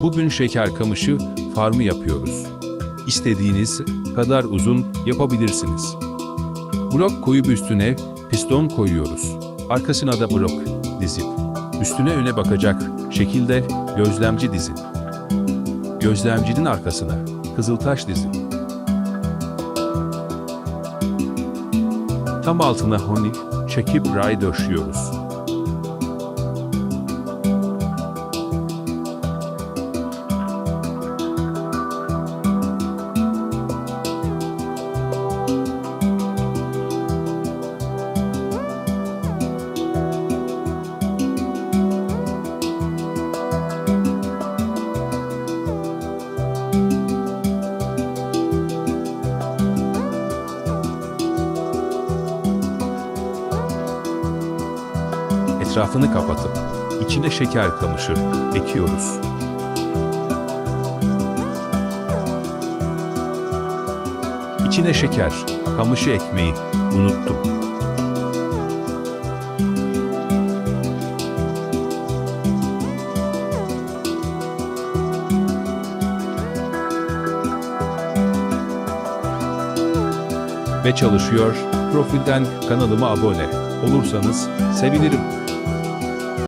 Bugün şeker kamışı farmı yapıyoruz. İstediğiniz kadar uzun yapabilirsiniz. Blok koyup üstüne piston koyuyoruz. Arkasına da blok dizip üstüne öne bakacak şekilde gözlemci dizin. Gözlemcinin arkasına kızıltaş dizin. Tam altına honi çekip ray döşüyoruz. Etrafını kapatıp içine şeker kamışı ekiyoruz. İçine şeker, kamışı ekmeği unuttum. Ve çalışıyor. Profilden kanalıma abone olursanız sevinirim.